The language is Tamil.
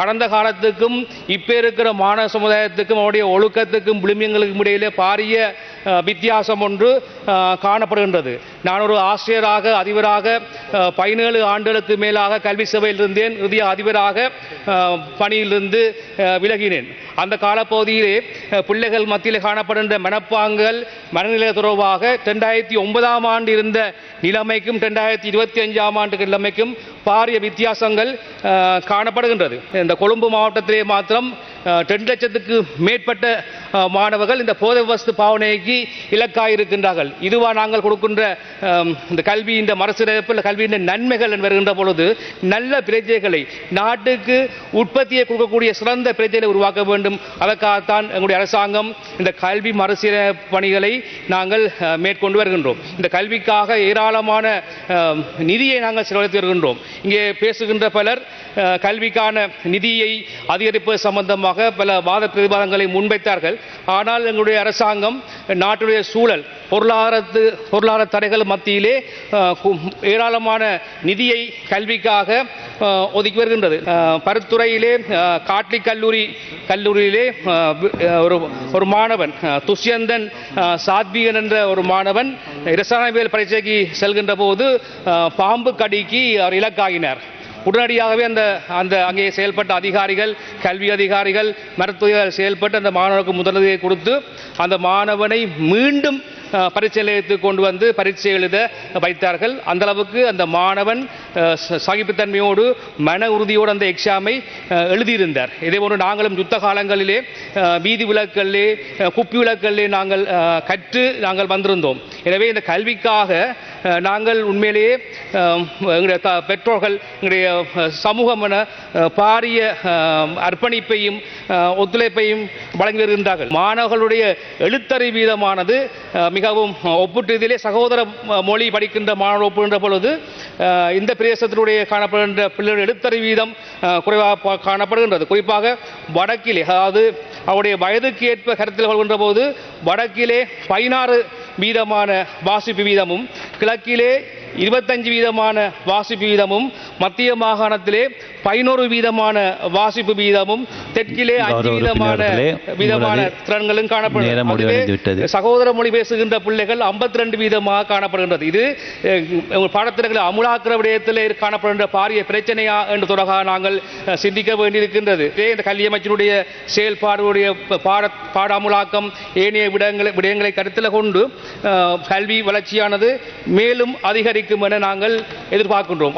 கடந்த காலத்துக்கும் இப்போ இருக்கிற மாணவ சமுதாயத்துக்கும் அவருடைய ஒழுக்கத்துக்கும் விளிமியங்களுக்கும் இடையிலே பாரிய வித்தியாசம் ஒன்று காணப்படுகின்றது. நான் ஒரு ஆசிரியராக அதிபராக பதினேழு ஆண்டுகளுக்கு மேலாக கல்வி சபையில் இருந்தேன். இறுதிய அதிபராக பணியிலிருந்து விலகினேன். அந்த காலப்பகுதியிலே பிள்ளைகள் மத்தியில் காணப்படுகின்ற மனப்பாங்குகள் மனநிலை தொடர்பாக ரெண்டாயிரத்தி ஒன்பதாம் ஆண்டு இருந்த நிலைமைக்கும் ரெண்டாயிரத்தி இருபத்தி அஞ்சாம் ஆண்டு நிலைமைக்கும் பாரிய வித்தியாசங்கள் காணப்படுகின்றது. இந்த கொழும்பு மாவட்டத்திலே மாத்திரம் ரெண்டு லட்சத்துக்கு மேற்பட்ட மாணவர்கள் இந்த போதை வஸ்து பாவனைக்கு இலக்காயிருக்கின்றார்கள். இதுவா நாங்கள் கொடுக்கின்ற இந்த கல்வியின் இந்த இல்லை கல்வியின் நன்மைகள் என்று வருகின்ற பொழுது நல்ல பிரஜைகளை நாட்டுக்கு உற்பத்தியை கொடுக்கக்கூடிய சிறந்த பிரஜைகளை உருவாக்க வேண்டும். அதற்காகத்தான் எங்களுடைய அரசாங்கம் இந்த கல்வி மறுசீரமைப்பு பணிகளை நாங்கள் மேற்கொண்டு வருகின்றோம். இந்த கல்விக்காக ஏராளமான நிதியை நாங்கள் செலவழித்து வருகின்றோம். இங்கே பேசுகின்ற பலர் கல்விக்கான நிதியை அதிகரிப்பது சம்பந்தமாக பல வாத பிரதிவாதங்களை முன்வைத்தார்கள். ஆனால் எங்களுடைய அரசாங்கம் நாட்டுடைய சூழல் பொருளாதாரத்து பொருளாதார தடைகள் மத்தியிலே ஏராளமான நிதியை கல்விக்காக ஒதுக்கி வருகின்றது. பருத்துறையிலே காட்லி கல்லூரி கல்லூரியிலே ஒரு ஒரு மாணவன் துஷ்யந்தன் சாத்விகன் என்ற ஒரு மாணவன் இரசாயனவியல் பரீட்சைக்கு செல்கின்ற போது பாம்பு கடிக்கு அவர் இலக்காகினார் உடனடியாகவே அந்த அந்த அங்கே செயல்பட்ட அதிகாரிகள் கல்வி அதிகாரிகள் மருத்துவர்கள் செயல்பட்டு அந்த மாணவனுக்கு முதலுதவியை கொடுத்து அந்த மாணவனை மீண்டும் பரீட்சை நிலையத்துக்கு கொண்டு வந்து பரீட்சை எழுத வைத்தார்கள். அந்த அளவுக்கு அந்த மாணவன் சகிப்புத்தன்மையோடு மன உறுதியோடு அந்த எக்ஸாமை எழுதியிருந்தார். இதே போன்று நாங்களும் யுத்த காலங்களிலே வீதி விளக்கல்லே குப்பி விளக்கல்லே நாங்கள் கற்று நாங்கள் வந்திருந்தோம். எனவே இந்த கல்விக்காக நாங்கள் உண்மையிலேயே எங்களுடைய பெற்றோர்கள் எங்களுடைய அஹ், சமூகம் என பாரிய அர்ப்பணிப்பையும் ஒத்துழைப்பையும் வழங்கி வருகின்றார்கள் மாணவர்களுடைய எழுத்தறி வீதமானது மிகவும் ஒப்பிட்டு இதிலே சகோதர மொழி படிக்கின்ற மாணவர் ஒப்புகின்ற பொழுது இந்த பிரதேசத்தினுடைய காணப்படுகின்ற பிள்ளைகள் எழுத்தறி வீதம் குறைவாக காணப்படுகின்றது. குறிப்பாக வடக்கிலே அதாவது அவருடைய வயதுக்கு ஏற்ப கருத்தில் கொள்கின்ற போது வடக்கிலே பதினாறு வீதமான வாசிப்பு வீதமும் கிழக்கிலே இருபத்தஞ்சு வீதமான வாசிப்பு வீதமும் மத்திய மாகாணத்திலே பதினோரு வீதமான வாசிப்பு வீதமும் தெற்கிலே அஞ்சு வீதமான வீதமான திறன்களும். அதுவே சகோதர மொழி பேசுகின்ற பிள்ளைகள் 52 வீதமாக காணப்படுகின்றது. இது பாடத்திட்டங்களை அமுலாக்குற விடயத்தில் காணப்படுகின்ற பாரிய பிரச்சனையா என்று தொடர்பாக நாங்கள் சிந்திக்க வேண்டியிருக்கின்றது. இதே இந்த கல்வி அமைச்சினுடைய செயல்பாடுடைய பாட பாட அமுலாக்கம் ஏனைய விடயங்களை விடயங்களை கருத்தில் கொண்டு கல்வி வளர்ச்சியானது மேலும் அதிகரிக்கும் என நாங்கள் எதிர்பார்க்கின்றோம்.